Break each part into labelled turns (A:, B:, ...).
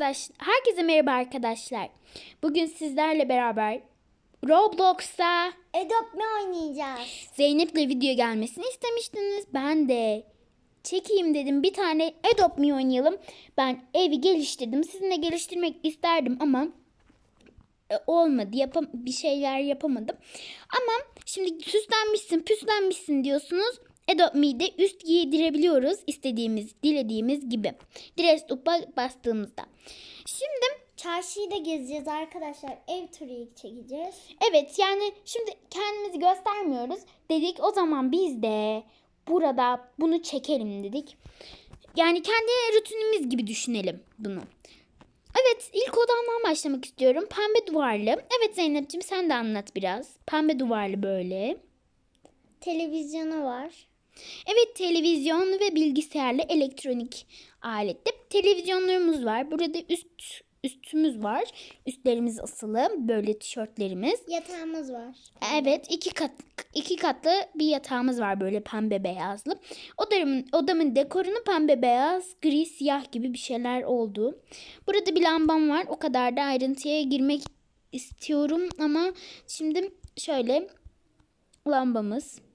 A: Arkadaş- Herkese merhaba arkadaşlar. Bugün sizlerle beraber Roblox'ta
B: Adopt mi oynayacağız?
A: Zeynep'le video gelmesini istemiştiniz. Ben de çekeyim dedim. Bir tane Adopt Me oynayalım. Ben evi geliştirdim. Sizinle geliştirmek isterdim ama e, olmadı. Yapam bir şeyler yapamadım. Ama şimdi süslenmişsin, püslenmişsin diyorsunuz. Adopt Me'de üst giydirebiliyoruz istediğimiz, dilediğimiz gibi. Dress up'a bastığımızda. Şimdi
B: Çarşıyı da gezeceğiz arkadaşlar. Ev turu çekeceğiz.
A: Evet yani şimdi kendimizi göstermiyoruz. Dedik o zaman biz de burada bunu çekelim dedik. Yani kendi rutinimiz gibi düşünelim bunu. Evet ilk odamdan başlamak istiyorum. Pembe duvarlı. Evet Zeynep'ciğim sen de anlat biraz. Pembe duvarlı böyle.
B: Televizyonu var.
A: Evet televizyon ve bilgisayarlı elektronik alette televizyonlarımız var. Burada üst üstümüz var. Üstlerimiz asılı. Böyle tişörtlerimiz.
B: Yatağımız var.
A: Evet iki kat iki katlı bir yatağımız var böyle pembe beyazlı. Odamın, odamın dekorunu pembe beyaz, gri, siyah gibi bir şeyler oldu. Burada bir lambam var. O kadar da ayrıntıya girmek istiyorum ama şimdi şöyle lambamız.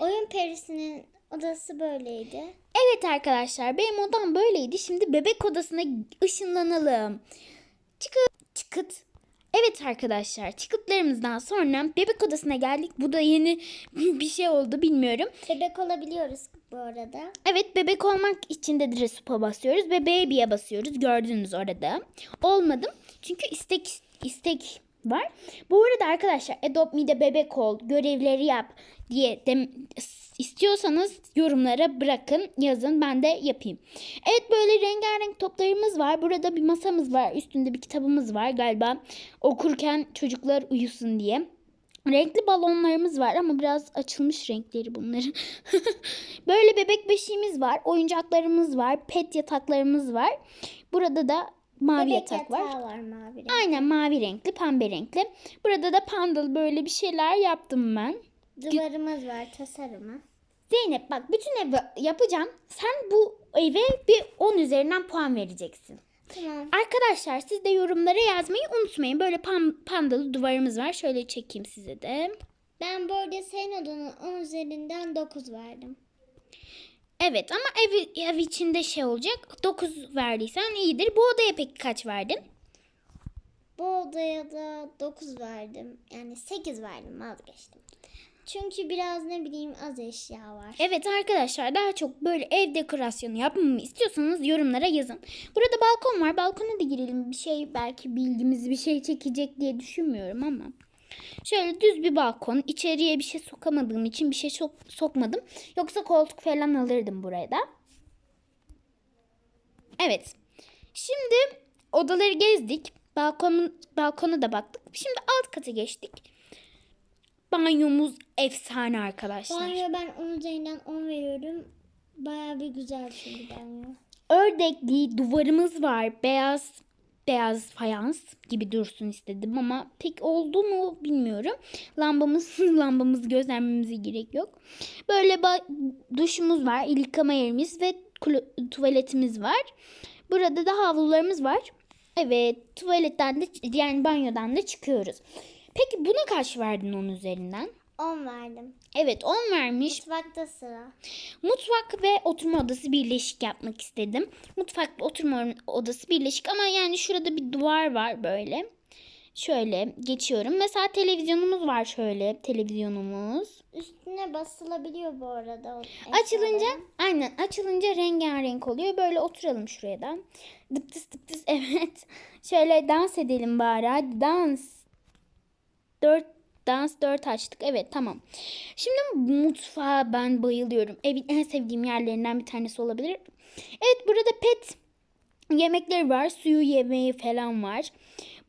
B: Oyun perisinin odası böyleydi.
A: Evet arkadaşlar benim odam böyleydi. Şimdi bebek odasına ışınlanalım. Çıkıt. Çıkıt. Evet arkadaşlar çıkıtlarımızdan sonra bebek odasına geldik. Bu da yeni bir şey oldu bilmiyorum.
B: Bebek olabiliyoruz bu arada.
A: Evet bebek olmak için de Dresupa basıyoruz ve baby'ye basıyoruz. Gördünüz orada. Olmadım. Çünkü istek istek var. Bu arada arkadaşlar Adopt Me'de bebek ol, görevleri yap diye de, istiyorsanız yorumlara bırakın, yazın ben de yapayım. Evet böyle rengarenk toplarımız var. Burada bir masamız var. Üstünde bir kitabımız var galiba. Okurken çocuklar uyusun diye. Renkli balonlarımız var ama biraz açılmış renkleri bunların. Böyle bebek beşiğimiz var, oyuncaklarımız var, pet yataklarımız var. Burada da mavi
B: Bebek
A: yatak var.
B: var mavi renk.
A: Aynen mavi renkli, pembe renkli. Burada da pandalı böyle bir şeyler yaptım ben.
B: Duvarımız var tasarımı.
A: Zeynep bak bütün evi yapacağım. Sen bu eve bir 10 üzerinden puan vereceksin.
B: Tamam.
A: Arkadaşlar siz de yorumlara yazmayı unutmayın. Böyle pam- pandalı duvarımız var. Şöyle çekeyim size de.
B: Ben bu arada senin odanın 10 üzerinden 9 verdim.
A: Evet ama ev, ev içinde şey olacak. 9 verdiysen iyidir. Bu odaya peki kaç verdin?
B: Bu odaya da 9 verdim. Yani 8 verdim vazgeçtim. Çünkü biraz ne bileyim az eşya var.
A: Evet arkadaşlar daha çok böyle ev dekorasyonu yapmamı istiyorsanız yorumlara yazın. Burada balkon var. Balkona da girelim. Bir şey belki bilgimizi bir şey çekecek diye düşünmüyorum ama. Şöyle düz bir balkon. İçeriye bir şey sokamadığım için bir şey sok sokmadım. Yoksa koltuk falan alırdım buraya da. Evet. Şimdi odaları gezdik. Balkonun balkona da baktık. Şimdi alt kata geçtik. Banyomuz efsane arkadaşlar.
B: Banyo ben 10 üzerinden 10 veriyorum. Bayağı bir güzel çünkü banyo.
A: ördekli duvarımız var. Beyaz beyaz fayans gibi dursun istedim ama pek oldu mu bilmiyorum. Lambamız lambamızı göstermemize gerek yok. Böyle duşumuz var, el yıkama yerimiz ve tuvaletimiz var. Burada da havlularımız var. Evet, tuvaletten de yani banyodan da çıkıyoruz. Peki buna kaç verdin onun üzerinden?
B: 10 verdim.
A: Evet 10 vermiş.
B: Mutfakta sıra.
A: Mutfak ve oturma odası birleşik yapmak istedim. Mutfak ve oturma odası birleşik ama yani şurada bir duvar var böyle. Şöyle geçiyorum. Mesela televizyonumuz var şöyle televizyonumuz.
B: Üstüne basılabiliyor bu arada.
A: Açılınca aynen açılınca rengarenk oluyor. Böyle oturalım şuraya da. Dıptıs dıptıs evet. Şöyle dans edelim bari. Hadi dans. Dört dans dört açtık. Evet tamam. Şimdi mutfağa ben bayılıyorum. Evin en sevdiğim yerlerinden bir tanesi olabilir. Evet burada pet yemekleri var. Suyu yemeği falan var.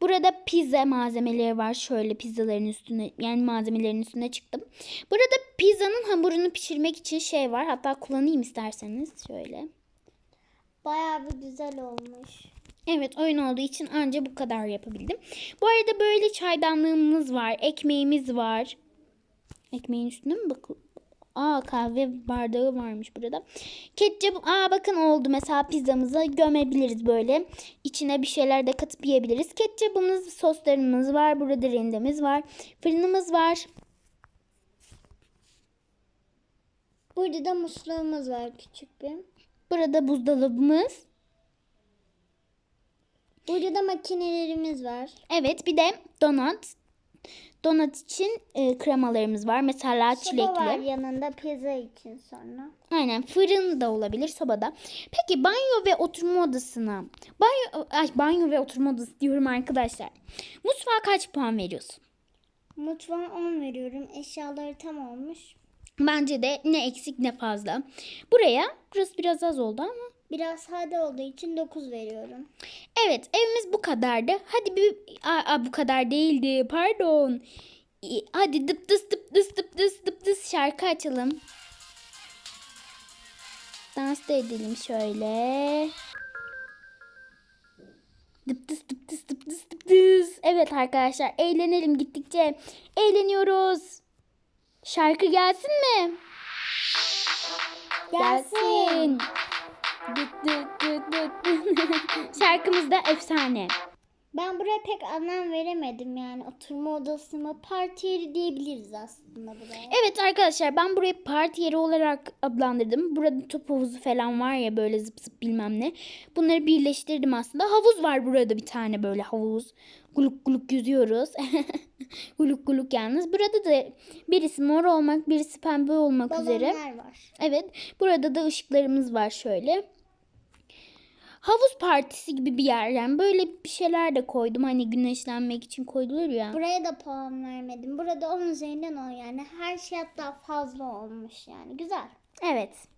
A: Burada pizza malzemeleri var. Şöyle pizzaların üstüne yani malzemelerin üstüne çıktım. Burada pizzanın hamurunu pişirmek için şey var. Hatta kullanayım isterseniz. Şöyle.
B: Bayağı bir güzel olmuş.
A: Evet oyun olduğu için anca bu kadar yapabildim. Bu arada böyle çaydanlığımız var. Ekmeğimiz var. Ekmeğin üstüne mi bakıl? Aa kahve bardağı varmış burada. Ketçap aa bakın oldu mesela pizzamızı gömebiliriz böyle. İçine bir şeyler de katıp yiyebiliriz. Ketçapımız, soslarımız var. Burada rendemiz var. Fırınımız var.
B: Burada da musluğumuz var küçük bir.
A: Burada buzdolabımız.
B: Burada da makinelerimiz var.
A: Evet bir de donat. Donat için e, kremalarımız var. Mesela
B: Soba var
A: çilekli.
B: yanında pizza için sonra.
A: Aynen fırın da olabilir sobada. Peki banyo ve oturma odasına. Banyo, ay, banyo ve oturma odası diyorum arkadaşlar. Mutfağa kaç puan veriyorsun?
B: Mutfağa 10 veriyorum. Eşyaları tam olmuş.
A: Bence de ne eksik ne fazla. Buraya burası biraz az oldu ama.
B: Biraz sade olduğu için 9 veriyorum.
A: Evet evimiz bu kadardı. Hadi bir aa, aa, bu kadar değildi pardon. Hadi dıp dıs dıp dıs dıp dıs dıp dıs şarkı açalım. Dans da edelim şöyle. Dıp dıs dıp dıs dıp dıs dıp dıs. Evet arkadaşlar eğlenelim gittikçe. Eğleniyoruz. Şarkı gelsin mi? Gelsin. Dıt Şarkımız da efsane.
B: Ben buraya pek anlam veremedim yani. Oturma odası mı, parti yeri diyebiliriz aslında buraya.
A: Evet arkadaşlar ben burayı parti yeri olarak adlandırdım. Burada top havuzu falan var ya böyle zıp zıp bilmem ne. Bunları birleştirdim aslında. Havuz var burada bir tane böyle havuz. Guluk guluk yüzüyoruz. guluk guluk yalnız. Burada da birisi mor olmak birisi pembe olmak üzere.
B: Balonlar var.
A: Evet burada da ışıklarımız var şöyle. Havuz partisi gibi bir yer yani böyle bir şeyler de koydum hani güneşlenmek için koyulur ya.
B: Buraya da puan vermedim. Burada 10 üzerinden 10 yani. Her şey hatta fazla olmuş yani. Güzel.
A: Evet.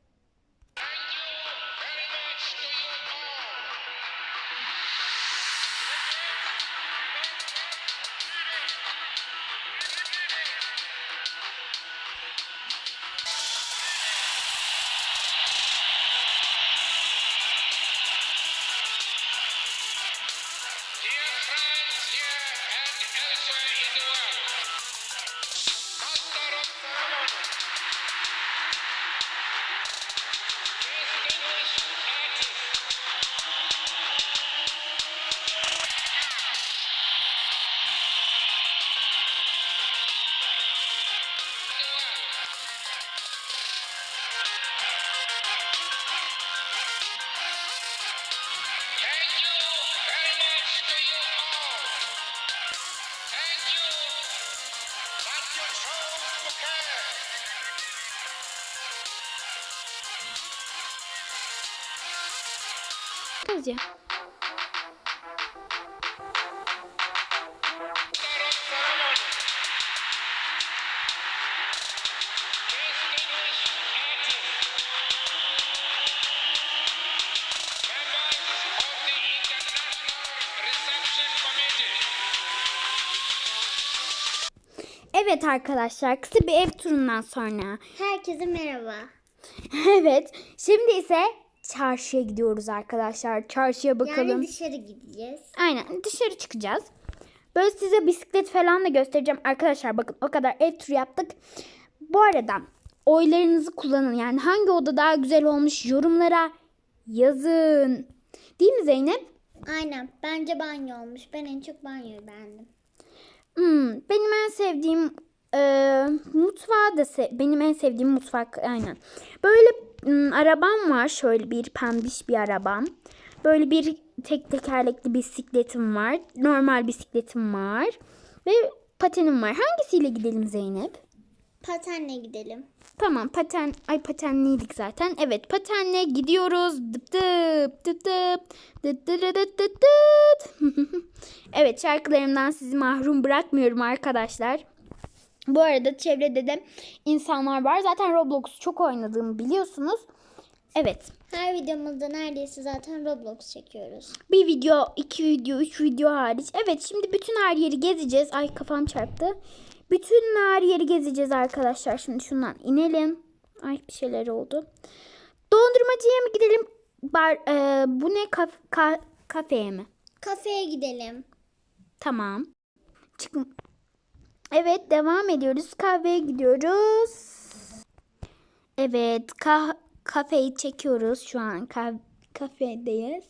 C: Reception Committee.
A: Evet arkadaşlar kısa bir ev turundan sonra.
B: Herkese merhaba.
A: evet şimdi ise çarşıya gidiyoruz arkadaşlar. Çarşıya bakalım.
B: Yani dışarı gideceğiz.
A: Aynen dışarı çıkacağız. Böyle size bisiklet falan da göstereceğim. Arkadaşlar bakın o kadar ev turu yaptık. Bu arada oylarınızı kullanın. Yani hangi oda daha güzel olmuş yorumlara yazın. Değil mi Zeynep?
B: Aynen. Bence banyo olmuş. Ben en çok banyoyu beğendim.
A: Hmm, benim en sevdiğim e, mutfağı da se- benim en sevdiğim mutfak aynen. Böyle hmm, arabam var şöyle bir pembiş bir arabam. Böyle bir tek tekerlekli bisikletim var. Normal bisikletim var. Ve patenim var. Hangisiyle gidelim Zeynep?
B: Patenle gidelim.
A: Tamam paten ay patenliydik zaten. Evet patenle gidiyoruz. Dıp dıp dıp dıp dıt dıt dıt dıt dıt. evet şarkılarımdan sizi mahrum bırakmıyorum arkadaşlar. Bu arada çevrede de insanlar var. Zaten Roblox çok oynadığımı biliyorsunuz. Evet.
B: Her videomuzda neredeyse zaten Roblox çekiyoruz.
A: Bir video, iki video, üç video hariç. Evet şimdi bütün her yeri gezeceğiz. Ay kafam çarptı. Bütün her yeri gezeceğiz arkadaşlar. Şimdi şundan inelim. Ay bir şeyler oldu. Dondurmacıya mı gidelim? Bar, e, bu ne kaf, ka- kafeye mi?
B: Kafeye gidelim.
A: Tamam. Çık. Evet devam ediyoruz. Kahveye gidiyoruz. Evet, kah- kafeyi çekiyoruz şu an. Ka- kafedeyiz.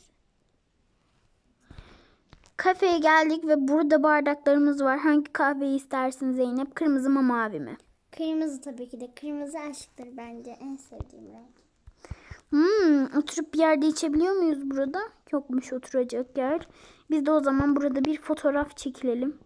A: Kafeye geldik ve burada bardaklarımız var. Hangi kahveyi istersin Zeynep? Kırmızı mı mavi mi?
B: Kırmızı tabii ki de. Kırmızı aşktır bence en sevdiğim renk.
A: Hmm, oturup bir yerde içebiliyor muyuz burada? Yokmuş oturacak yer. Biz de o zaman burada bir fotoğraf çekilelim.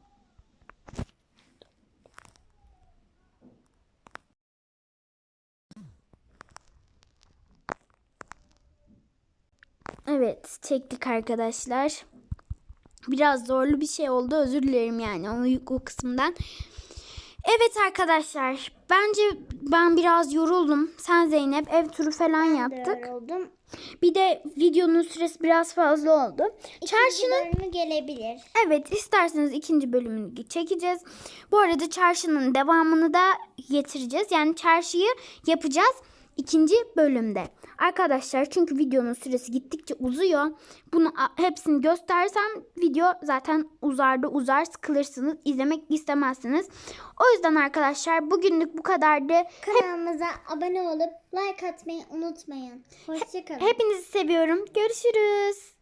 A: Evet, çektik arkadaşlar. Biraz zorlu bir şey oldu. Özür dilerim yani o, o kısımdan. Evet arkadaşlar, bence ben biraz yoruldum. Sen Zeynep ev turu falan yaptık.
B: oldum.
A: Bir de videonun süresi biraz fazla oldu. Çarşının
B: İkinci bölümü gelebilir.
A: evet isterseniz ikinci bölümünü çekeceğiz. Bu arada çarşının devamını da getireceğiz. Yani çarşıyı yapacağız ikinci bölümde. Arkadaşlar çünkü videonun süresi gittikçe uzuyor. Bunu hepsini göstersem video zaten uzar da uzar sıkılırsınız. izlemek istemezsiniz. O yüzden arkadaşlar bugünlük bu kadardı.
B: Kanalımıza abone olup like atmayı unutmayın. Hoşçakalın.
A: Hepinizi seviyorum. Görüşürüz.